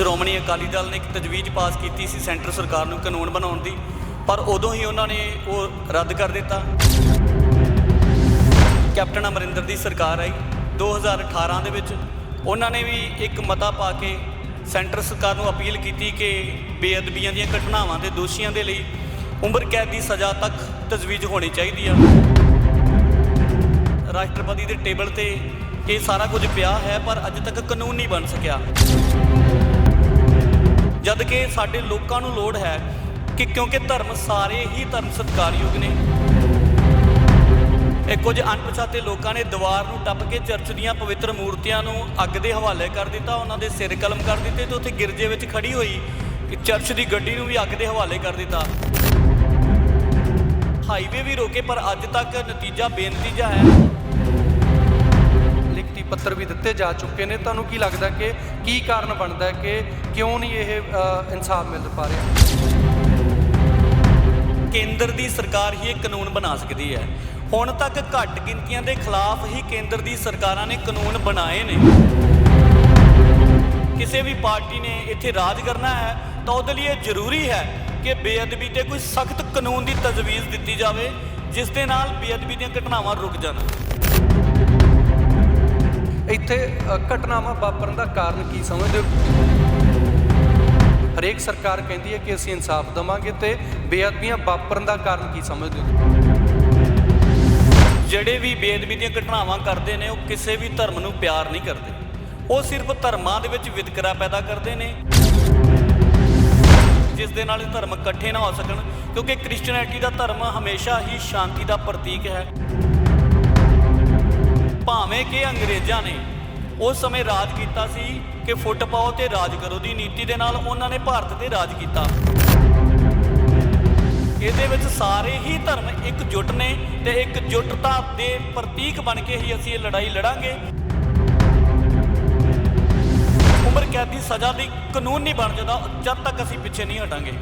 ਸ਼੍ਰੋਮਣੀ ਅਕਾਲੀ ਦਲ ਨੇ ਇੱਕ ਤਜਵੀਜ਼ ਪਾਸ ਕੀਤੀ ਸੀ ਸੈਂਟਰ ਸਰਕਾਰ ਨੂੰ ਕਾਨੂੰਨ ਬਣਾਉਣ ਦੀ, ਪਰ ਉਦੋਂ ਹੀ ਉਹਨਾਂ ਨੇ ਉਹ ਰੱਦ ਕਰ ਦਿੱਤਾ। ਕੈਪਟਨ ਅਮਰਿੰਦਰ ਦੀ ਸਰਕਾਰ ਆਈ। 2018 ਦੇ ਵਿੱਚ ਉਹਨਾਂ ਨੇ ਵੀ ਇੱਕ ਮਤਾ ਪਾ ਕੇ ਸੈਂਟਰ ਸਰਕਾਰ ਨੂੰ ਅਪੀਲ ਕੀਤੀ ਕਿ ਬੇਅਦਬੀਆਂ ਦੀਆਂ ਘਟਨਾਵਾਂ ਦੇ ਦੋਸ਼ੀਆਂ ਦੇ ਲਈ ਉਮਰ ਕੈਦ ਦੀ ਸਜ਼ਾ ਤੱਕ ਤਜਵੀਜ਼ ਹੋਣੀ ਚਾਹੀਦੀ ਆ। ਰਾਸ਼ਟਰਪਤੀ ਦੇ ਟੇਬਲ ਤੇ ਇਹ ਸਾਰਾ ਕੁਝ ਪਿਆ ਹੈ, ਪਰ ਅੱਜ ਤੱਕ ਕਾਨੂੰਨ ਨਹੀਂ ਬਣ ਸਕਿਆ। ਜਦ ਕਿ ਸਾਡੇ ਲੋਕਾਂ ਨੂੰ ਲੋੜ ਹੈ ਕਿ ਕਿਉਂਕਿ ਧਰਮ ਸਾਰੇ ਹੀ ਧਰਮ ਸਤਿਕਾਰਯੋਗ ਨੇ। ਇਹ ਕੁਝ ਅਣਪਛਾਤੇ ਲੋਕਾਂ ਨੇ ਦੀਵਾਰ ਨੂੰ ਟੱਪ ਕੇ ਚਰਚ ਦੀਆਂ ਪਵਿੱਤਰ ਮੂਰਤੀਆਂ ਨੂੰ ਅੱਗ ਦੇ ਹਵਾਲੇ ਕਰ ਦਿੱਤਾ, ਉਹਨਾਂ ਦੇ ਸਿਰ ਕਲਮ ਕਰ ਦਿੱਤੇ ਤੇ ਉੱਥੇ ਗਿਰਜੇ ਵਿੱਚ ਖੜੀ ਹੋਈ ਚਰਚ ਦੀ ਗੱਡੀ ਨੂੰ ਵੀ ਅੱਗ ਦੇ ਹਵਾਲੇ ਕਰ ਦਿੱਤਾ। ਹਾਈਵੇ ਵੀ ਰੋਕੇ, ਪਰ ਅੱਜ ਤੱਕ ਨਤੀਜਾ ਬੇਨਤੀਜਾ ਹੈ ਪੱਤਰ ਵੀ ਦਿੱਤੇ ਜਾ ਚੁੱਕੇ ਨੇ। ਤੁਹਾਨੂੰ ਕੀ ਲੱਗਦਾ ਕਿ ਕੀ ਕਾਰਨ ਬਣਦਾ ਕਿ ਕਿਉਂ ਨਹੀਂ ਇਹ ਇਨਸਾਫ ਮਿਲ ਪਾ ਰਿਹਾ? ਕੇਂਦਰ ਦੀ ਸਰਕਾਰ ਹੀ ਇਹ ਕਾਨੂੰਨ ਬਣਾ ਸਕਦੀ ਹੈ। ਹੁਣ ਤੱਕ ਘੱਟ ਗਿਣਤੀਆਂ ਦੇ ਖਿਲਾਫ ਹੀ ਕੇਂਦਰ ਦੀ ਸਰਕਾਰਾਂ ਨੇ ਕਾਨੂੰਨ ਬਣਾਏ ਨੇ। ਕਿਸੇ ਵੀ ਪਾਰਟੀ ਨੇ ਇੱਥੇ ਰਾਜ ਕਰਨਾ ਹੈ ਤਾਂ ਉਹਦੇ ਲਈ ਇਹ ਜ਼ਰੂਰੀ ਹੈ ਕਿ ਬੇਅਦਬੀ ਤੇ ਕੋਈ ਸਖਤ ਕਾਨੂੰਨ ਦੀ ਤਜਵੀਜ਼ ਦਿੱਤੀ ਜਾਵੇ, ਜਿਸ ਦੇ ਨਾਲ ਬੇਅਦਬੀ ਦੀਆਂ ਘਟਨਾਵਾਂ ਰੁਕ ਜਾਣ। ਇੱਥੇ ਘਟਨਾਵਾਂ ਵਾਪਰਨ ਦਾ ਕਾਰਨ ਕੀ ਸਮਝਦੇ ਹੋ? ਹਰੇਕ ਸਰਕਾਰ ਕਹਿੰਦੀ ਹੈ ਕਿ ਅਸੀਂ ਇਨਸਾਫ ਦਵਾਂਗੇ ਤੇ ਬੇਅਦਬੀਆਂ ਵਾਪਰਨ ਦਾ ਕਾਰਨ ਕੀ ਸਮਝਦੇ ਹੋ? ਜਿਹੜੇ ਵੀ ਬੇਅਦਬੀ ਦੀਆਂ ਘਟਨਾਵਾਂ ਕਰਦੇ ਨੇ, ਉਹ ਕਿਸੇ ਵੀ ਧਰਮ ਨੂੰ ਪਿਆਰ ਨਹੀਂ ਕਰਦੇ। ਉਹ ਸਿਰਫ ਧਰਮਾਂ ਦੇ ਵਿੱਚ ਵਿਤਕਰਾ ਪੈਦਾ ਕਰਦੇ ਨੇ। ਜਿਸ ਦੇ ਨਾਲ ਧਰਮ ਇਕੱਠੇ ਨਾ ਹੋ ਸਕਣ, ਕਿਉਂਕਿ ਕ੍ਰਿਸਚੀਅਨਿਟੀ ਦਾ ਧਰਮ ਹਮੇਸ਼ਾ ਹੀ ਸ਼ਾਂਤੀ ਦਾ ਪ੍ਰਤੀਕ ਹੈ। ਭਾਵੇਂ ਕਿ ਅੰਗਰੇਜ਼ਾਂ ਨੇ ਉਸ ਸਮੇਂ ਰਾਜ ਕੀਤਾ ਸੀ ਕਿ ਫੁੱਟ ਪਾਓ ਤੇ ਰਾਜ ਕਰੋ ਦੀ ਨੀਤੀ ਦੇ ਨਾਲ ਉਹਨਾਂ ਨੇ ਭਾਰਤ ਤੇ ਰਾਜ ਕੀਤਾ। ਇਹਦੇ ਵਿੱਚ ਸਾਰੇ ਹੀ ਧਰਮ ਇੱਕ ਇਕਜੁੱਟ ਨੇ ਤੇ ਇੱਕ ਇਕਜੁੱਟਤਾ ਦੇ ਪ੍ਰਤੀਕ ਬਣ ਕੇ ਹੀ ਅਸੀਂ ਇਹ ਲੜਾਈ ਲੜਾਂਗੇ। ਉਮਰ ਕੈਦ ਦੀ ਸਜ਼ਾ ਦੀ ਕਾਨੂੰਨ ਨਹੀਂ ਬਣ ਜਾਂਦਾ, ਜਦ ਤੱਕ ਅਸੀਂ ਪਿੱਛੇ ਨਹੀਂ ਹਟਾਂਗੇ।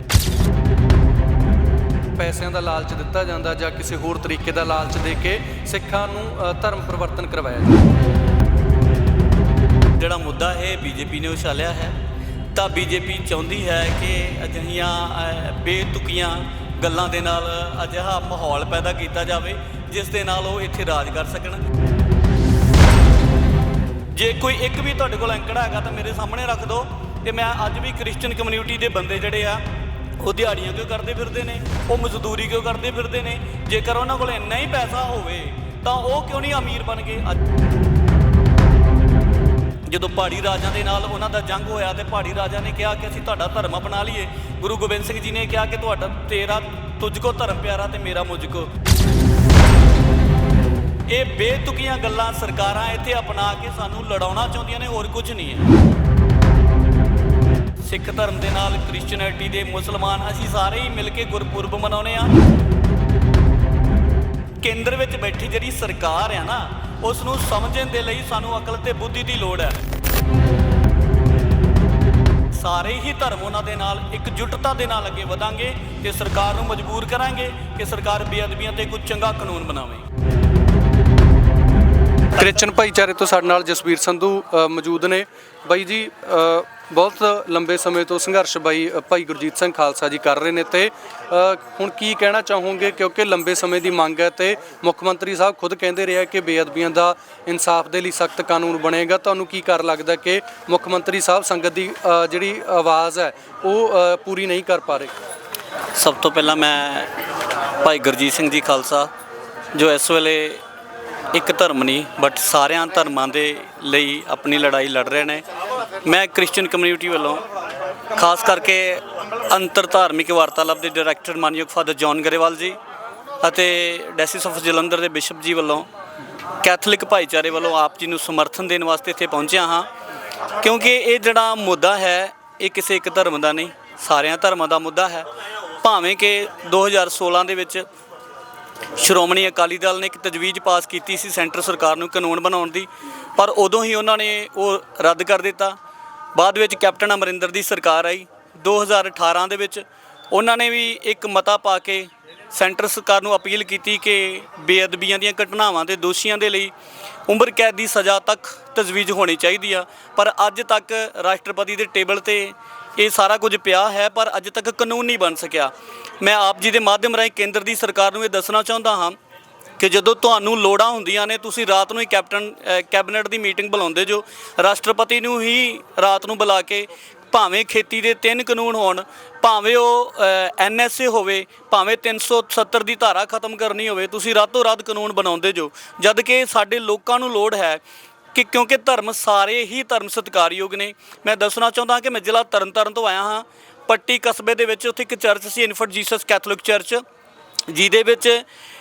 ਪੈਸਿਆਂ ਦਾ ਲਾਲਚ ਦਿੱਤਾ ਜਾਂਦਾ ਜਾਂ ਕਿਸੇ ਹੋਰ ਤਰੀਕੇ ਦਾ ਲਾਲਚ ਦੇ ਕੇ ਸਿੱਖਾਂ ਨੂੰ ਧਰਮ ਪਰਿਵਰਤਨ ਕਰਵਾਇਆ ਜਾਂਦਾ। ਜਿਹੜਾ ਮੁੱਦਾ ਇਹ ਬੀਜੇਪੀ ਨੇ ਉਛਾਲਿਆ ਹੈ, ਤਾਂ ਬੀਜੇਪੀ ਚਾਹੁੰਦੀ ਹੈ ਕਿ ਅਜਿਹੀਆਂ ਬੇਤੁਕੀਆਂ ਗੱਲਾਂ ਦੇ ਨਾਲ ਅਜਿਹਾ ਮਾਹੌਲ ਪੈਦਾ ਕੀਤਾ ਜਾਵੇ, ਜਿਸ ਦੇ ਨਾਲ ਉਹ ਇੱਥੇ ਰਾਜ ਕਰ ਸਕਣ। ਜੇ ਕੋਈ ਇੱਕ ਵੀ ਤੁਹਾਡੇ ਕੋਲ ਅੰਕੜਾ ਹੈਗਾ ਤਾਂ ਮੇਰੇ ਸਾਹਮਣੇ ਰੱਖ ਦਿਓ, ਤੇ ਮੈਂ ਅੱਜ ਵੀ ਕ੍ਰਿਸਚੀਅਨ ਕਮਿਊਨਿਟੀ ਦੇ ਬੰਦੇ ਜਿਹੜੇ ਆ ਉਹ ਦਿਹਾੜੀਆਂ ਕਿਉਂ ਕਰਦੇ ਫਿਰਦੇ ਨੇ? ਉਹ ਮਜ਼ਦੂਰੀ ਕਿਉਂ ਕਰਦੇ ਫਿਰਦੇ ਨੇ? ਜੇਕਰ ਉਹਨਾਂ ਕੋਲ ਇੰਨਾ ਹੀ ਪੈਸਾ ਹੋਵੇ, ਤਾਂ ਉਹ ਕਿਉਂ ਨਹੀਂ ਅਮੀਰ ਬਣ ਗਏ ਅੱਜ? ਜਦੋਂ ਪਹਾੜੀ ਰਾਜਾਂ ਦੇ ਨਾਲ ਉਹਨਾਂ ਦਾ ਜੰਗ ਹੋਇਆ ਤੇ ਪਹਾੜੀ ਰਾਜਾ ਨੇ ਕਿਹਾ ਕਿ ਅਸੀਂ ਤੁਹਾਡਾ ਧਰਮ ਅਪਣਾ ਲਈਏ, ਗੁਰੂ ਗੋਬਿੰਦ ਸਿੰਘ ਜੀ ਨੇ ਕਿਹਾ ਕਿ ਤੁਹਾਡਾ ਤੇਰਾ ਤੁਝ ਕੋ ਧਰਮ ਪਿਆਰਾ ਤੇ ਮੇਰਾ ਮੁਝ ਕੋ ਇਹ ਬੇਤੁਕੀਆਂ ਗੱਲਾਂ ਸਰਕਾਰਾਂ ਇੱਥੇ ਅਪਣਾ ਕੇ ਸਾਨੂੰ ਲੜਾਉਣਾ ਚਾਹੁੰਦੀਆਂ ਨੇ, ਹੋਰ ਕੁਝ ਨਹੀਂ ਹੈ। ਸਿੱਖ ਧਰਮ ਦੇ ਨਾਲ ਕ੍ਰਿਸਚੀਅਨਿਟੀ ਦੇ ਮੁਸਲਮਾਨ ਅਸੀਂ ਸਾਰੇ ਹੀ ਮਿਲ ਕੇ ਗੁਰਪੁਰਬ ਮਨਾਉਨੇ ਆ ਕੇਂਦਰ ਵਿੱਚ ਬੈਠੀ ਜਿਹੜੀ ਸਰਕਾਰ ਆ ਨਾ ਉਸ ਨੂੰ ਸਮਝਣ ਦੇ ਲਈ ਸਾਨੂੰ ਅਕਲ ਤੇ ਬੁੱਧੀ ਦੀ ਲੋੜ ਹੈ। ਸਾਰੇ ਹੀ ਧਰਮ ਉਹਨਾਂ ਦੇ ਨਾਲ, ਇਕਜੁੱਟਤਾ ਦੇ ਨਾਲ ਅੱਗੇ ਵਧਾਂਗੇ ਤੇ ਸਰਕਾਰ ਨੂੰ ਮਜਬੂਰ ਕਰਾਂਗੇ ਕਿ ਸਰਕਾਰ ਬੇਅਦਬੀਆਂ ਤੇ ਕੁਝ ਚੰਗਾ ਕਾਨੂੰਨ ਬਣਾਵੇ। ਕ੍ਰਿਸਚਨ ਭਾਈਚਾਰੇ ਤੋਂ ਸਾਡੇ ਨਾਲ ਜਸਵੀਰ ਸੰਧੂ ਮੌਜੂਦ ਨੇ। ਬਾਈ ਜੀ ਬਹੁਤ ਲੰਬੇ ਸਮੇਂ ਤੋਂ ਸੰਘਰਸ਼ ਬਾਈ ਭਾਈ ਗੁਰਜੀਤ ਸਿੰਘ ਖਾਲਸਾ ਜੀ ਕਰ ਰਹੇ ਨੇ ਤੇ ਹੁਣ ਕੀ ਕਹਿਣਾ ਚਾਹੋਗੇ? ਕਿਉਂਕਿ ਲੰਬੇ ਸਮੇਂ ਦੀ ਮੰਗ ਹੈ ਤੇ ਮੁੱਖ ਮੰਤਰੀ ਸਾਹਿਬ ਖੁਦ ਕਹਿੰਦੇ ਰਿਹਾ ਕਿ ਬੇਅਦਬੀਆਂ ਦਾ ਇਨਸਾਫ ਦੇ ਲਈ ਸਖਤ ਕਾਨੂੰਨ ਬਣੇਗਾ। ਤੁਹਾਨੂੰ ਕੀ ਕਰ ਲੱਗਦਾ ਕਿ ਮੁੱਖ ਮੰਤਰੀ ਸਾਹਿਬ ਸੰਗਤ ਦੀ ਜਿਹੜੀ ਆਵਾਜ਼ ਹੈ, ਉਹ ਪੂਰੀ ਨਹੀਂ ਕਰ ਪਾ ਰਹੇ? ਸਭ ਤੋਂ ਪਹਿਲਾਂ ਮੈਂ ਭਾਈ ਗੁਰਜੀਤ ਸਿੰਘ ਜੀ ਖਾਲਸਾ, ਜੋ ਇਸ ਵੇਲੇ ਇੱਕ ਧਰਮ ਨਹੀਂ ਬਟ ਸਾਰਿਆਂ ਧਰਮਾਂ ਦੇ ਲਈ ਆਪਣੀ ਲੜਾਈ ਲੜ ਰਹੇ ਨੇ। ਮੈਂ ਕ੍ਰਿਸਚੀਅਨ ਕਮਿਊਨਿਟੀ ਵੱਲੋਂ ਖਾਸ ਕਰਕੇ ਅੰਤਰ ਧਾਰਮਿਕ ਵਾਰਤਾਲਾਪ ਦੇ ਡਾਇਰੈਕਟਰ ਮਾਨਯੋਗ ਫਾਦਰ ਜੌਨ ਗਰੇਵਾਲ ਜੀ ਅਤੇ ਡੈਸਿਸ ਆਫ ਜਲੰਧਰ ਦੇ ਬਿਸ਼ਪ ਜੀ ਵੱਲੋਂ ਕੈਥੋਲਿਕ ਭਾਈਚਾਰੇ ਵੱਲੋਂ ਆਪ ਜੀ ਨੂੰ ਸਮਰਥਨ ਦੇਣ ਵਾਸਤੇ ਇੱਥੇ ਪਹੁੰਚਿਆ ਹਾਂ। ਕਿਉਂਕਿ ਇਹ ਜਿਹੜਾ ਮੁੱਦਾ ਹੈ, ਇਹ ਕਿਸੇ ਇੱਕ ਧਰਮ ਦਾ ਨਹੀਂ, ਸਾਰਿਆਂ ਧਰਮਾਂ ਦਾ ਮੁੱਦਾ ਹੈ। ਭਾਵੇਂ ਕਿ 2016 ਦੇ ਵਿੱਚ ਸ਼੍ਰੋਮਣੀ ਅਕਾਲੀ ਦਲ ਨੇ ਇੱਕ ਤਜਵੀਜ਼ ਪਾਸ ਕੀਤੀ ਸੀ ਸੈਂਟਰ ਸਰਕਾਰ ਨੂੰ ਕਾਨੂੰਨ ਬਣਾਉਣ ਦੀ, ਪਰ ਉਦੋਂ ਹੀ ਉਹਨਾਂ ਨੇ ਉਹ ਰੱਦ ਕਰ ਦਿੱਤਾ। ਬਾਅਦ ਵਿੱਚ ਕੈਪਟਨ ਅਮਰਿੰਦਰ ਦੀ ਸਰਕਾਰ ਆਈ। 2018 ਦੇ ਵਿੱਚ ਉਹਨਾਂ ਨੇ ਵੀ ਇੱਕ ਮਤਾ ਪਾ ਕੇ ਸੈਂਟਰ ਸਰਕਾਰ ਨੂੰ ਅਪੀਲ ਕੀਤੀ ਕਿ ਬੇਅਦਬੀਆਂ ਦੀਆਂ ਘਟਨਾਵਾਂ ਦੇ ਦੋਸ਼ੀਆਂ ਦੇ ਲਈ ਉਮਰ ਕੈਦ ਦੀ ਸਜ਼ਾ ਤੱਕ ਤਜਵੀਜ਼ ਹੋਣੀ ਚਾਹੀਦੀ ਆ। ਪਰ ਅੱਜ ਤੱਕ ਰਾਸ਼ਟਰਪਤੀ ਦੇ ਟੇਬਲ ਤੇ ਇਹ ਸਾਰਾ ਕੁਝ ਪਿਆ ਹੈ, ਪਰ ਅੱਜ ਤੱਕ ਕਾਨੂੰਨ ਨਹੀਂ ਬਣ ਸਕਿਆ। ਮੈਂ ਆਪ ਜੀ ਦੇ ਮਾਧਿਅਮ ਰਾਹੀਂ ਕੇਂਦਰ ਦੀ ਸਰਕਾਰ ਨੂੰ ਇਹ ਦੱਸਣਾ ਚਾਹੁੰਦਾ ਹਾਂ ਕਿ ਜਦੋਂ ਤੁਹਾਨੂੰ ਲੋੜਾਂ ਹੁੰਦੀਆਂ ਨੇ, ਤੁਸੀਂ ਰਾਤ ਨੂੰ ਹੀ ਕੈਪਟਨ ਕੈਬਨਿਟ ਦੀ ਮੀਟਿੰਗ ਬੁਲਾਉਂਦੇ ਜੋ। ਰਾਸ਼ਟਰਪਤੀ ਨੂੰ ਹੀ ਰਾਤ ਨੂੰ ਬੁਲਾ ਕੇ ਭਾਵੇਂ ਖੇਤੀ ਦੇ ਤਿੰਨ ਕਾਨੂੰਨ ਹੋਣ, ਭਾਵੇਂ ਉਹ ਐਨਐਸਏ ਹੋਵੇ, ਭਾਵੇਂ 370 ਦੀ ਧਾਰਾ ਖਤਮ ਕਰਨੀ ਹੋਵੇ, ਤੁਸੀਂ ਰਾਤੋਂ ਰਾਤ ਕਾਨੂੰਨ ਬਣਾਉਂਦੇ ਜੋ। ਜਦ ਕਿ ਸਾਡੇ ਲੋਕਾਂ ਨੂੰ ਲੋੜ ਹੈ ਕਿ ਕਿਉਂਕਿ ਧਰਮ ਸਾਰੇ ਹੀ ਧਰਮ ਸਤਿਕਾਰਯੋਗ ਨੇ। ਮੈਂ ਦੱਸਣਾ ਚਾਹੁੰਦਾ ਕਿ ਮੈਂ ਜ਼ਿਲ੍ਹਾ ਤਰਨਤਾਰਨ ਤੋਂ ਆਇਆ ਹਾਂ। ਪੱਟੀ ਕਸਬੇ ਦੇ ਵਿੱਚ ਉੱਥੇ ਇੱਕ ਚਰਚ ਸੀ ਇਨਫਰਟ ਜੀਸਸ ਕੈਥੋਲਿਕ ਚਰਚ ਜਿਹਦੇ ਵਿੱਚ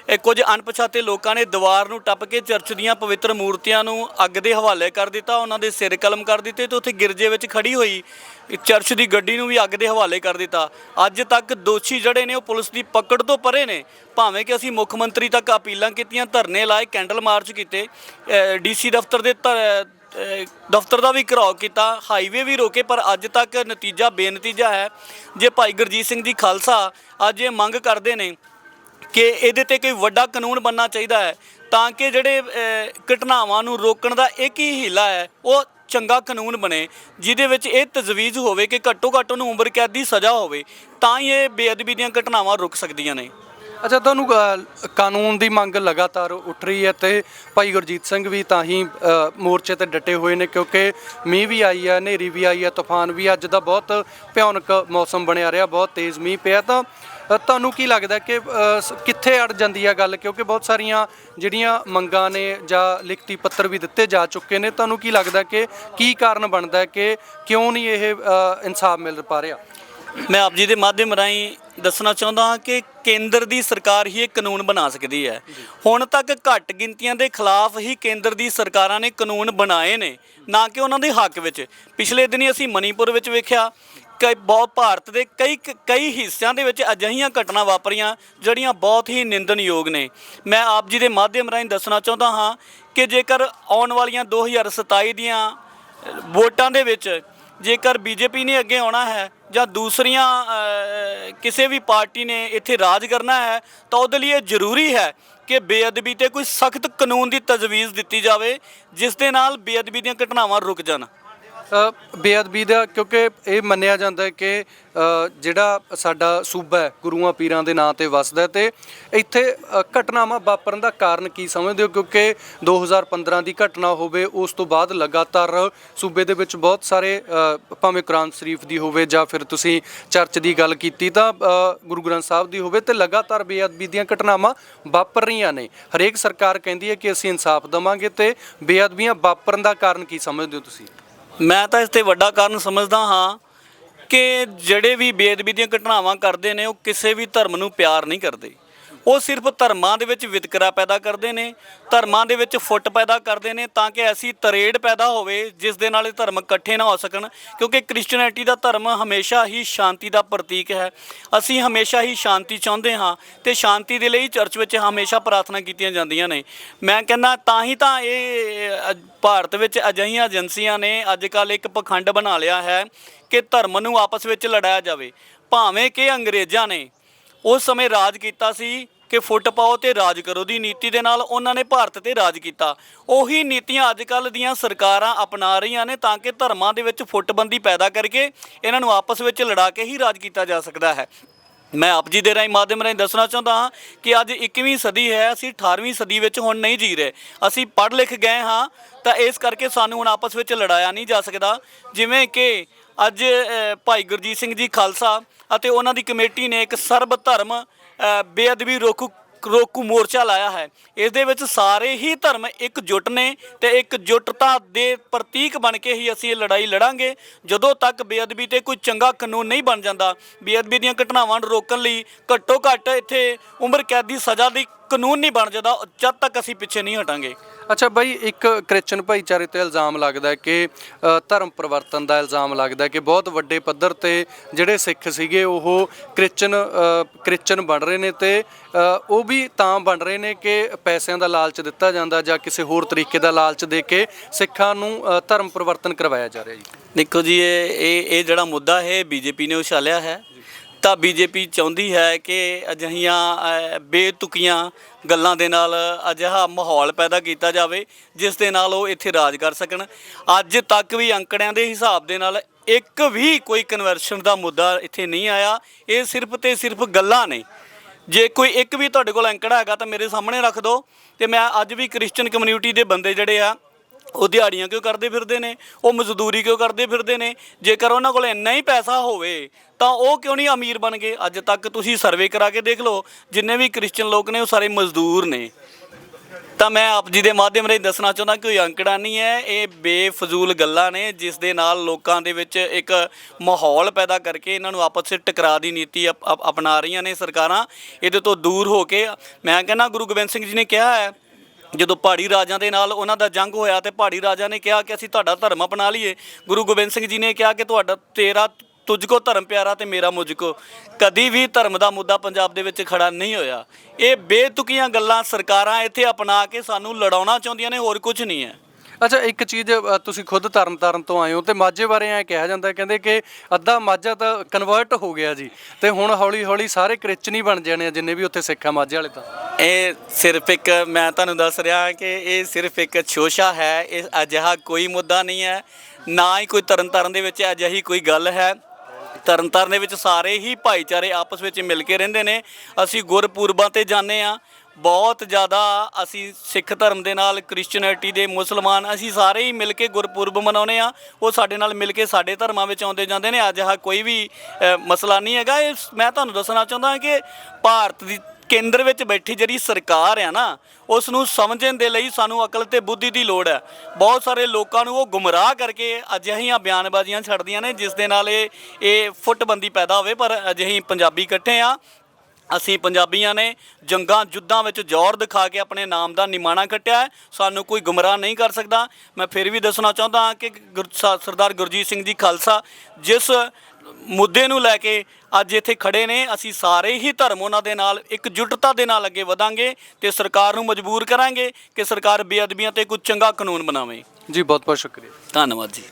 ਇਹ ਕੁਝ ਅਣਪਛਾਤੇ ਲੋਕਾਂ ਨੇ ਦੀਵਾਰ ਨੂੰ ਟੱਪ ਕੇ ਚਰਚ ਦੀਆਂ ਪਵਿੱਤਰ ਮੂਰਤੀਆਂ ਨੂੰ ਅੱਗ ਦੇ ਹਵਾਲੇ ਕਰ ਦਿੱਤਾ, ਉਹਨਾਂ ਦੇ ਸਿਰ ਕਲਮ ਕਰ ਦਿੱਤੇ ਤੇ ਉੱਥੇ ਗਿਰਜੇ ਵਿੱਚ ਖੜੀ ਹੋਈ ਚਰਚ ਦੀ ਗੱਡੀ ਨੂੰ ਵੀ ਅੱਗ ਦੇ ਹਵਾਲੇ ਕਰ ਦਿੱਤਾ। ਅੱਜ ਤੱਕ ਦੋਸ਼ੀ ਜਿਹੜੇ ਨੇ ਉਹ ਪੁਲਿਸ ਦੀ ਪਕੜ ਤੋਂ ਪਰੇ ਨੇ, ਭਾਵੇਂ ਕਿ ਅਸੀਂ ਮੁੱਖ ਮੰਤਰੀ ਤੱਕ ਅਪੀਲਾਂ ਕੀਤੀਆਂ, ਧਰਨੇ ਲਾਏ, ਕੈਂਡਲ ਮਾਰਚ ਕੀਤੇ ਡੀਸੀ ਦਫ਼ਤਰ ਦੇ ਧਰ- ਦਫ਼ਤਰ ਦਾ ਵੀ ਘਿਰਾਓ ਕੀਤਾ, ਹਾਈਵੇ ਵੀ ਰੋਕੇ, ਪਰ ਅੱਜ ਤੱਕ ਨਤੀਜਾ ਬੇਨਤੀਜਾ ਹੈ। ਜੇ ਭਾਈ ਗੁਰਜੀਤ ਸਿੰਘ ਜੀ ਖਾਲਸਾ ਅੱਜ ਇਹ ਮੰਗ ਕਰਦੇ ਨੇ ਕਿ ਇਹਦੇ ਤੇ ਕੋਈ ਵੱਡਾ ਕਾਨੂੰਨ ਬਣਨਾ ਚਾਹੀਦਾ ਹੈ, ਤਾਂ ਕਿ ਜਿਹੜੇ ਘਟਨਾਵਾਂ ਨੂੰ ਰੋਕਣ ਦਾ ਇੱਕ ਹੀ ਹੀਲਾ ਹੈ, ਉਹ ਚੰਗਾ ਕਾਨੂੰਨ ਬਣੇ, ਜਿਹਦੇ ਵਿੱਚ ਇਹ ਤਜਵੀਜ਼ ਹੋਵੇ ਕਿ ਘੱਟੋ ਘੱਟ ਉਹਨੂੰ ਉਮਰ ਕੈਦ ਦੀ ਸਜ਼ਾ ਹੋਵੇ, ਤਾਂ ਹੀ ਇਹ ਬੇਅਦਬੀ ਦੀਆਂ ਘਟਨਾਵਾਂ ਰੁਕ ਸਕਦੀਆਂ ਨੇ। ਅੱਛਾ ਤੁਹਾਨੂੰ ਅ, ਕਾਨੂੰਨ ਦੀ ਮੰਗ ਲਗਾਤਾਰ ਉੱਠ ਰਹੀ ਹੈ ਤੇ ਭਾਈ ਗੁਰਜੀਤ ਸਿੰਘ ਵੀ ਤਾਂ ਹੀ ਅ, ਮੋਰਚੇ ਤੇ ਡਟੇ ਹੋਏ ਨੇ ਕਿਉਂਕਿ ਮੀਂਹ ਵੀ ਆਈ ਹੈ ਹਨੇਰੀ ਵੀ ਆਈ ਹੈ ਤੂਫਾਨ ਵੀ ਅੱਜ ਦਾ ਬਹੁਤ ਭਿਆਨਕ ਮੌਸਮ ਬਣਿਆ ਰਿਹਾ ਬਹੁਤ ਤੇਜ਼ ਮੀਂਹ ਪਿਆ ਤਾਂ ਅ, ਤੁਹਾਨੂੰ ਕੀ ਲੱਗਦਾ ਕਿ ਅ, ਸ- ਕਿੱਥੇ ਅੜ ਜਾਂਦੀ ਹੈ ਗੱਲ? ਕਿਉਂਕਿ ਬਹੁਤ ਸਾਰੀਆਂ ਜਿਹੜੀਆਂ ਮੰਗਾਂ ਨੇ ਜਾਂ ਲਿਖਤੀ ਪੱਤਰ ਵੀ ਦਿੱਤੇ ਜਾ ਚੁੱਕੇ ਨੇ ਤੁਹਾਨੂੰ ਕੀ ਲੱਗਦਾ ਕਿ ਕੀ ਕਾਰਨ ਬਣਦਾ ਹੈ ਕਿ ਕਿਉਂ ਨਹੀਂ ਇਹ ਅ, ਇਨਸਾਫ ਮਿਲ ਪਾ ਰਿਹਾ? ਮੈਂ ਆਪ ਜੀ ਦੇ ਮਾਧਿਅਮ ਰਾਹੀਂ ਦੱਸਣਾ ਚਾਹੁੰਦਾ ਹਾਂ ਕਿ ਕੇਂਦਰ ਦੀ ਸਰਕਾਰ ਹੀ ਇਹ ਕਾਨੂੰਨ ਬਣਾ ਸਕਦੀ ਹੈ। ਹੁਣ ਤੱਕ ਘੱਟ ਗਿਣਤੀਆਂ ਦੇ ਖਿਲਾਫ ਹੀ ਕੇਂਦਰ ਦੀ ਸਰਕਾਰਾਂ ਨੇ ਕਾਨੂੰਨ ਬਣਾਏ ਨੇ, ਨਾ ਕਿ ਉਹਨਾਂ ਦੇ ਹੱਕ ਵਿੱਚ। ਪਿਛਲੇ ਦਿਨੀ ਅਸੀਂ ਮਣੀਪੁਰ ਵਿੱਚ ਵੇਖਿਆ ਕਈ ਬਹੁਤ ਭਾਰਤ ਦੇ ਕਈ ਕਈ ਹਿੱਸਿਆਂ ਦੇ ਵਿੱਚ ਅਜਿਹੀਆਂ ਘਟਨਾ ਵਾਪਰੀਆਂ ਜਿਹੜੀਆਂ ਬਹੁਤ ਹੀ ਨਿੰਦਣਯੋਗ ਨੇ। ਮੈਂ ਆਪ ਜੀ ਦੇ ਮਾਧਿਅਮ ਰਾਹੀਂ ਦੱਸਣਾ ਚਾਹੁੰਦਾ ਹਾਂ ਕਿ ਜੇਕਰ ਆਉਣ ਵਾਲੀਆਂ 2027 ਦੀਆਂ ਵੋਟਾਂ ਦੇ ਵਿੱਚ ਜੇਕਰ ਬੀਜੇਪੀ ਨੇ ਅੱਗੇ ਆਉਣਾ ਹੈ ਜਾਂ ਦੂਸਰੀਆਂ ਕਿਸੇ ਵੀ ਪਾਰਟੀ ਨੇ ਇੱਥੇ ਰਾਜ ਕਰਨਾ ਹੈ, ਤਾਂ ਉਹਦੇ ਲਈ ਇਹ ਜ਼ਰੂਰੀ ਹੈ ਕਿ ਬੇਅਦਬੀ ਤੇ ਕੋਈ ਸਖਤ ਕਾਨੂੰਨ ਦੀ ਤਜਵੀਜ਼ ਦਿੱਤੀ ਜਾਵੇ, ਜਿਸ ਦੇ ਨਾਲ ਬੇਅਦਬੀ ਦੀਆਂ ਘਟਨਾਵਾਂ ਰੁਕ ਜਾਣ। ਬੇਅਦਬੀ ਦਾ ਕਿਉਂਕਿ ਇਹ ਮੰਨਿਆ ਜਾਂਦਾ ਹੈ ਕਿ ਜਿਹੜਾ ਸਾਡਾ ਸੂਬਾ ਹੈ, ਗੁਰੂਆਂ ਪੀਰਾਂ ਦੇ ਨਾਂ ਤੇ ਵਸਦਾ ਹੈ ਤੇ ਇੱਥੇ ਘਟਨਾਵਾਂ ਵਾਪਰਨ ਦਾ ਕਾਰਨ ਕੀ ਸਮਝਦੇ ਹੋ? ਕਿਉਂਕਿ 2015 ਦੀ ਘਟਨਾ ਹੋਵੇ, ਉਸ ਤੋਂ ਬਾਅਦ ਲਗਾਤਾਰ ਸੂਬੇ ਦੇ ਵਿੱਚ ਬਹੁਤ ਸਾਰੇ ਭਾਵੇਂ ਕੁਰਾਨ ਸ਼ਰੀਫ ਦੀ ਹੋਵੇ ਜਾਂ ਫਿਰ ਤੁਸੀਂ ਚਰਚ ਦੀ ਗੱਲ ਕੀਤੀ ਤਾਂ ਗੁਰੂ ਗ੍ਰੰਥ ਸਾਹਿਬ ਦੀ ਹੋਵੇ ਤੇ ਲਗਾਤਾਰ ਬੇਅਦਬੀ ਦੀਆਂ ਘਟਨਾਵਾਂ ਵਾਪਰ ਰਹੀਆਂ ਨੇ। ਹਰੇਕ ਸਰਕਾਰ ਕਹਿੰਦੀ ਹੈ ਕਿ ਅਸੀਂ ਇਨਸਾਫ ਦਵਾਂਗੇ ਤੇ ਬੇਅਦਬੀਆਂ ਵਾਪਰਨ ਦਾ ਕਾਰਨ ਕੀ ਸਮਝਦੇ ਹੋ ਤੁਸੀਂ? ਮੈਂ ਤਾਂ ਇਸ ਤੇ ਵੱਡਾ ਕਾਰਨ ਸਮਝਦਾ ਹਾਂ ਕਿ ਜਿਹੜੇ ਵੀ ਬੇਅਦਬੀ ਦੀਆਂ ਘਟਨਾਵਾਂ ਕਰਦੇ ਨੇ, ਉਹ ਕਿਸੇ ਵੀ ਧਰਮ ਨੂੰ ਪਿਆਰ ਨਹੀਂ ਕਰਦੇ। ਉਹ ਸਿਰਫ ਧਰਮਾਂ ਦੇ ਵਿੱਚ ਵਿਤਕਰਾ ਪੈਦਾ ਕਰਦੇ ਨੇ, ਧਰਮਾਂ ਦੇ ਵਿੱਚ ਫੁੱਟ ਪੈਦਾ ਕਰਦੇ ਨੇ ਤਾਂ ਕਿ ਐਸੀ ਤਰੇੜ ਪੈਦਾ ਹੋਵੇ ਜਿਸ ਦੇ ਨਾਲ ਇਹ ਧਰਮ ਇਕੱਠੇ ਨਾ ਹੋ ਸਕਣ, ਕਿਉਂਕਿ ਕ੍ਰਿਸਚੀਅਨਿਟੀ ਦਾ ਧਰਮ ਹਮੇਸ਼ਾ ਹੀ ਸ਼ਾਂਤੀ ਦਾ ਪ੍ਰਤੀਕ ਹੈ। ਅਸੀਂ ਹਮੇਸ਼ਾ ਹੀ ਸ਼ਾਂਤੀ ਚਾਹੁੰਦੇ ਹਾਂ ਤੇ ਸ਼ਾਂਤੀ ਦੇ ਲਈ ਚਰਚ ਵਿੱਚ ਹਮੇਸ਼ਾ ਪ੍ਰਾਰਥਨਾ ਕੀਤੀਆਂ ਜਾਂਦੀਆਂ ਨੇ। ਮੈਂ ਕਹਿੰਦਾ ਤਾਂ ਹੀ ਤਾਂ ਇਹ ਭਾਰਤ ਵਿੱਚ ਅਜਿਹੀਆਂ ਏਜੰਸੀਆਂ ਨੇ ਅੱਜ ਕੱਲ ਇੱਕ ਪਖੰਡ ਬਣਾ ਲਿਆ ਹੈ ਕਿ ਧਰਮ ਨੂੰ ਆਪਸ ਵਿੱਚ ਲੜਾਇਆ ਜਾਵੇ। ਭਾਵੇਂ ਕਿ ਅੰਗਰੇਜ਼ਾਂ ਨੇ ਉਸ ਸਮੇਂ ਰਾਜ ਕੀਤਾ ਸੀ ਕਿ ਫੁੱਟ ਪਾਓ ਤੇ ਰਾਜ ਕਰੋ ਦੀ ਨੀਤੀ ਦੇ ਨਾਲ ਉਹਨਾਂ ਨੇ ਭਾਰਤ ਤੇ ਰਾਜ ਕੀਤਾ। ਉਹੀ ਨੀਤੀਆਂ ਅੱਜ ਕੱਲ ਦੀਆਂ ਸਰਕਾਰਾਂ ਅਪਣਾ ਰਹੀਆਂ ਨੇ ਤਾਂ ਕਿ ਧਰਮਾਂ ਦੇ ਵਿੱਚ ਫੁੱਟਬੰਦੀ ਪੈਦਾ ਕਰਕੇ ਇਹਨਾਂ ਨੂੰ ਆਪਸ ਵਿੱਚ ਲੜਾ ਕੇ ਹੀ ਰਾਜ ਕੀਤਾ ਜਾ ਸਕਦਾ ਹੈ। ਮੈਂ ਆਪ ਜੀ ਦੇ ਰਾਹੀਂ ਮਾਧਿਅਮ ਰਾਹੀਂ ਦੱਸਣਾ ਚਾਹੁੰਦਾ ਹਾਂ ਕਿ ਅੱਜ 21ਵੀਂ ਸਦੀ ਹੈ, ਅਸੀਂ 18ਵੀਂ ਸਦੀ ਵਿੱਚ ਹੁਣ ਨਹੀਂ ਜੀ ਰਹੇ। ਅਸੀਂ ਪੜ੍ਹ ਲਿਖ ਗਏ ਹਾਂ ਤਾਂ ਇਸ ਕਰਕੇ ਸਾਨੂੰ ਹੁਣ ਆਪਸ ਵਿੱਚ ਲੜਾਇਆ ਨਹੀਂ ਜਾ ਸਕਦਾ। ਜਿਵੇਂ ਕਿ ਅੱਜ ਭਾਈ ਗੁਰਜੀਤ ਸਿੰਘ ਜੀ ਖਾਲਸਾ ਅਤੇ ਉਹਨਾਂ ਦੀ ਕਮੇਟੀ ਨੇ ਇੱਕ ਸਰਬ ਧਰਮ ਬੇਅਦਬੀ ਰੋਕੂ ਰੋਕੂ ਮੋਰਚਾ ਲਾਇਆ ਹੈ। ਇਸ ਦੇ ਵਿੱਚ ਸਾਰੇ ਹੀ ਧਰਮ ਇੱਕ ਇਕਜੁੱਟ ਨੇ ਤੇ ਇਕਜੁੱਟਤਾ ਦੇ ਪ੍ਰਤੀਕ ਬਣ ਕੇ ਹੀ ਅਸੀਂ ਇਹ ਲੜਾਈ ਲੜਾਂਗੇ। ਜਦੋਂ ਤੱਕ ਬੇਅਦਬੀ ਤੇ ਕੋਈ ਚੰਗਾ ਕਾਨੂੰਨ ਨਹੀਂ ਬਣ ਜਾਂਦਾ, ਬੇਅਦਬੀ ਦੀਆਂ ਘਟਨਾਵਾਂ ਨੂੰ ਰੋਕਣ ਲਈ ਘੱਟੋ ਘੱਟ ਇੱਥੇ ਉਮਰ ਕੈਦ ਦੀ ਸਜ਼ਾ ਦੀ ਕਾਨੂੰਨ ਨਹੀਂ ਬਣ ਜਾਂਦਾ, ਜਦ ਤੱਕ ਅਸੀਂ ਪਿੱਛੇ ਨਹੀਂ ਹਟਾਂਗੇ। ਅੱਛਾ ਬਾਈ, ਇੱਕ ਕ੍ਰਿਸਚਨ ਭਾਈਚਾਰੇ ਤੇ ਇਲਜ਼ਾਮ ਲੱਗਦਾ ਹੈ ਕਿ ਧਰਮ ਪਰਿਵਰਤਨ ਦਾ ਇਲਜ਼ਾਮ ਲੱਗਦਾ ਹੈ ਕਿ ਬਹੁਤ ਵੱਡੇ ਪੱਧਰ ਤੇ ਜਿਹੜੇ ਸਿੱਖ ਸੀਗੇ, ਉਹ ਕ੍ਰਿਸਚਨ ਕ੍ਰਿਸਚਨ ਬਣ ਰਹੇ ਨੇ ਤੇ ਉਹ ਵੀ ਤਾਂ ਬਣ ਰਹੇ ਨੇ ਕਿ ਪੈਸਿਆਂ ਦਾ ਲਾਲਚ ਦਿੱਤਾ ਜਾਂਦਾ ਜਾਂ ਕਿਸੇ ਹੋਰ ਤਰੀਕੇ ਦਾ ਲਾਲਚ ਦੇ ਕੇ ਸਿੱਖਾਂ ਨੂੰ ਧਰਮ ਪਰਿਵਰਤਨ ਕਰਵਾਇਆ ਜਾ ਰਿਹਾ ਜੀ। ਦੇਖੋ ਜੀ, ਇਹ ਇਹ ਇਹ ਜਿਹੜਾ ਮੁੱਦਾ ਹੈ ਬੀਜੇਪੀ ਨੇ ਉਛਾਲਿਆ ਹੈ। ਤਾਂ ਬੀਜੇਪੀ ਚਾਹੁੰਦੀ ਹੈ ਕਿ ਅਜਿਹੀਆਂ ਬੇਤੁਕੀਆਂ ਗੱਲਾਂ ਦੇ ਨਾਲ ਅਜਿਹਾ ਮਾਹੌਲ ਪੈਦਾ ਕੀਤਾ ਜਾਵੇ, ਜਿਸ ਦੇ ਨਾਲ ਉਹ ਇੱਥੇ ਰਾਜ ਕਰ ਸਕਣ। ਅੱਜ ਤੱਕ ਵੀ ਅੰਕੜਿਆਂ ਦੇ ਹਿਸਾਬ ਦੇ ਨਾਲ ਇੱਕ ਵੀ ਕੋਈ ਕਨਵਰਸ਼ਨ ਦਾ ਮੁੱਦਾ ਇੱਥੇ ਨਹੀਂ ਆਇਆ। ਇਹ ਸਿਰਫ ਤੇ ਸਿਰਫ ਗੱਲਾਂ ਨੇ। ਜੇ ਕੋਈ ਇੱਕ ਵੀ ਤੁਹਾਡੇ ਕੋਲ ਅੰਕੜਾ ਹੈਗਾ ਤਾਂ ਮੇਰੇ ਸਾਹਮਣੇ ਰੱਖ ਦਿਓ ਤੇ ਮੈਂ ਅੱਜ ਵੀ ਕ੍ਰਿਸਚੀਅਨ ਕਮਿਊਨਿਟੀ ਦੇ ਬੰਦੇ ਜਿਹੜੇ ਆ, ਉਹ ਦਿਹਾੜੀਆਂ ਕਿਉਂ ਕਰਦੇ ਫਿਰਦੇ ਨੇ? ਉਹ ਮਜ਼ਦੂਰੀ ਕਿਉਂ ਕਰਦੇ ਫਿਰਦੇ ਨੇ? ਜੇਕਰ ਉਹਨਾਂ ਕੋਲ ਇੰਨਾ ਹੀ ਪੈਸਾ ਹੋਵੇ ਤਾਂ ਉਹ ਕਿਉਂ ਨਹੀਂ ਅਮੀਰ ਬਣ ਗਏ? ਅੱਜ ਤੱਕ ਤੁਸੀਂ ਸਰਵੇ ਕਰਾ ਕੇ ਦੇਖ ਲਓ, ਜਿੰਨੇ ਵੀ ਕ੍ਰਿਸਚੀਅਨ ਲੋਕ ਨੇ ਉਹ ਸਾਰੇ ਮਜ਼ਦੂਰ ਨੇ। ਤਾਂ ਮੈਂ ਆਪ ਜੀ ਦੇ ਮਾਧਿਅਮ ਰਾਹੀਂ ਦੱਸਣਾ ਚਾਹੁੰਦਾ ਕੋਈ ਅੰਕੜਾ ਨਹੀਂ ਹੈ, ਇਹ ਬੇਫਜ਼ੂਲ ਗੱਲਾਂ ਨੇ, ਜਿਸ ਦੇ ਨਾਲ ਲੋਕਾਂ ਦੇ ਵਿੱਚ ਇੱਕ ਮਾਹੌਲ ਪੈਦਾ ਕਰਕੇ ਇਹਨਾਂ ਨੂੰ ਆਪਸ ਵਿੱਚ ਟਕਰਾ ਦੀ ਨੀਤੀ ਅਪ- ਅਪ- ਅਪਣਾ ਰਹੀਆਂ ਨੇ ਸਰਕਾਰਾਂ। ਇਹਦੇ ਤੋਂ ਦੂਰ ਹੋ ਕੇ ਮੈਂ ਕਹਿੰਦਾ, ਗੁਰੂ ਗੋਬਿੰਦ ਸਿੰਘ ਜੀ ਨੇ ਕਿਹਾ ਹੈ, ਜਦੋਂ ਪਹਾੜੀ ਰਾਜਾਂ ਦੇ ਨਾਲ ਉਹਨਾਂ ਦਾ ਜੰਗ ਹੋਇਆ ਤੇ ਪਹਾੜੀ ਰਾਜਾ ਨੇ ਕਿਹਾ ਕਿ ਅਸੀਂ ਤੁਹਾਡਾ ਧਰਮ ਅਪਣਾ ਲਈਏ। ਗੁਰੂ ਗੋਬਿੰਦ ਸਿੰਘ ਜੀ ਨੇ ਕਿਹਾ ਕਿ ਤੁਹਾਡਾ ਤੇਰਾ ਤੁਝ ਕੋ ਧਰਮ ਪਿਆਰਾ ਤੇ ਮੇਰਾ ਮੁਝ ਕੋ ਕਦੀ ਵੀ ਧਰਮ ਦਾ ਮੁੱਦਾ ਪੰਜਾਬ ਦੇ ਵਿੱਚ ਖੜਾ ਨਹੀਂ ਹੋਇਆ। ਇਹ ਬੇਤੁਕੀਆਂ ਗੱਲਾਂ ਸਰਕਾਰਾਂ ਇੱਥੇ ਅਪਣਾ ਕੇ ਸਾਨੂੰ ਲੜਾਉਣਾ ਚਾਹੁੰਦੀਆਂ ਨੇ ਹੋਰ ਕੁਝ ਨਹੀਂ ਹੈ। ਅੱਛਾ ਇੱਕ ਚੀਜ਼ ਅ, ਤੁਸੀਂ ਖੁਦ ਤਰਨਤਾਰਨ ਤੋਂ ਆਏ ਹੋ ਤੇ ਮਾਝੇ ਬਾਰੇ ਐ ਕਿਹਾ ਜਾਂਦਾ ਹੈ, ਕਹਿੰਦੇ ਕਿ ਅੱਧਾ ਮਾਝਾ ਤਾਂ ਕਨਵਰਟ ਹੋ ਗਿਆ ਜੀ ਤੇ ਹੁਣ ਹੌਲੀ ਹੌਲੀ ਸਾਰੇ ਕ੍ਰਿਸਚਨ ਬਣ ਜਾਣੇ ਆ ਜਿੰਨੇ ਵੀ ਉੱਥੇ ਸਿੱਖ ਆ ਮਾਝੇ ਵਾਲੇ ਤਾਂ। ਇਹ ਸਿਰਫ ਇੱਕ ਮੈਂ ਤੁਹਾਨੂੰ ਦੱਸ ਰਿਹਾ ਕਿ ਇਹ ਸਿਰਫ ਇੱਕ ਸ਼ੋਸ਼ਾ ਹੈ ਇਹ ਅਜਿਹਾ ਕੋਈ ਮੁੱਦਾ ਨਹੀਂ ਹੈ ਨਾ ਹੀ ਕੋਈ ਤਰਨਤਾਰਨ ਦੇ ਵਿੱਚ ਅਜਿਹੀ ਕੋਈ ਗੱਲ ਹੈ। ਤਰਨਤਾਰਨ ਦੇ ਵਿੱਚ ਸਾਰੇ ਹੀ ਭਾਈਚਾਰੇ ਆਪਸ ਵਿੱਚ ਮਿਲ ਕੇ ਰਹਿੰਦੇ ਨੇ। ਅਸੀਂ ਗੁਰਪੁਰਬਾਂ ਤੇ ਜਾਂਦੇ ਆ ਬਹੁਤ ਜ਼ਿਆਦਾ ਅਸੀਂ ਸਿੱਖ ਧਰਮ ਦੇ ਨਾਲ ਕ੍ਰਿਸਚੀਅਨਿਟੀ ਦੇ ਮੁਸਲਮਾਨ ਅਸੀਂ ਸਾਰੇ ਹੀ ਮਿਲ ਕੇ ਗੁਰਪੁਰਬ ਮਨਾਉਂਦੇ ਆ ਉਹ ਸਾਡੇ ਨਾਲ ਮਿਲ ਕੇ ਸਾਡੇ ਧਰਮਾਂ ਵਿੱਚ ਆਉਂਦੇ ਜਾਂਦੇ ਨੇ। ਅੱਜ ਅਜਿਹਾ ਕੋਈ ਵੀ ਅ, ਮਸਲਾ ਨਹੀਂ ਹੈਗਾ। ਇਹ ਮੈਂ ਤੁਹਾਨੂੰ ਦੱਸਣਾ ਚਾਹੁੰਦਾ ਕਿ ਭਾਰਤ ਦੀ ਕੇਂਦਰ ਵਿੱਚ ਬੈਠੀ ਜਿਹੜੀ ਸਰਕਾਰ ਆ ਨਾ ਉਸ ਨੂੰ ਸਮਝਣ ਦੇ ਲਈ ਸਾਨੂੰ ਅਕਲ ਤੇ ਬੁੱਧੀ ਦੀ ਲੋੜ ਹੈ। ਬਹੁਤ ਸਾਰੇ ਲੋਕਾਂ ਨੂੰ ਉਹ ਗੁੰਮਰਾਹ ਕਰਕੇ ਅਜਿਹੀਆਂ ਬਿਆਨਬਾਜ਼ੀਆਂ ਛੱਡਦੀਆਂ ਨੇ, ਜਿਸ ਦੇ ਨਾਲ ਇਹ ਇਹ ਫੁੱਟਬੰਦੀ ਪੈਦਾ ਹੋਵੇ, ਪਰ ਅਜਿਹੀ ਪੰਜਾਬੀ ਇਕੱਠੇ ਆ। ਅਸੀਂ ਪੰਜਾਬੀਆਂ ਨੇ ਜੰਗਾਂ ਜੁੱਦਾਂ ਵਿੱਚ ਜ਼ੋਰ ਦਿਖਾ ਕੇ ਆਪਣੇ ਨਾਮ ਦਾ ਨਿਮਾਣਾ ਕੱਟਿਆ ਹੈ। ਸਾਨੂੰ ਕੋਈ ਗੁੰਮਰਾਹ ਨਹੀਂ ਕਰ ਸਕਦਾ। ਮੈਂ ਫਿਰ ਵੀ ਦੱਸਣਾ ਚਾਹੁੰਦਾ ਹਾਂ ਕਿ ਗੁਰ- ਸਾ- ਸਰਦਾਰ ਗੁਰਜੀਤ ਸਿੰਘ ਜੀ ਖਾਲਸਾ, ਜਿਸ ਮੁੱਦੇ ਨੂੰ ਲੈ ਕੇ ਅੱਜ ਇੱਥੇ ਖੜੇ ਨੇ। ਅਸੀਂ ਸਾਰੇ ਹੀ ਧਰਮ ਉਹਨਾਂ ਦੇ ਨਾਲ ਇਕਜੁੱਟਤਾ ਦੇ ਨਾਲ ਅੱਗੇ ਵਧਾਂਗੇ ਤੇ ਸਰਕਾਰ ਨੂੰ ਮਜਬੂਰ ਕਰਾਂਗੇ ਕਿ ਸਰਕਾਰ ਬੇਅਦਬੀਆਂ ਤੇ ਕੁਝ ਚੰਗਾ ਕਾਨੂੰਨ ਬਣਾਵੇ। ਜੀ ਬਹੁਤ ਬਹੁਤ ਸ਼ੁਕਰੀਆ। ਧੰਨਵਾਦ ਜੀ।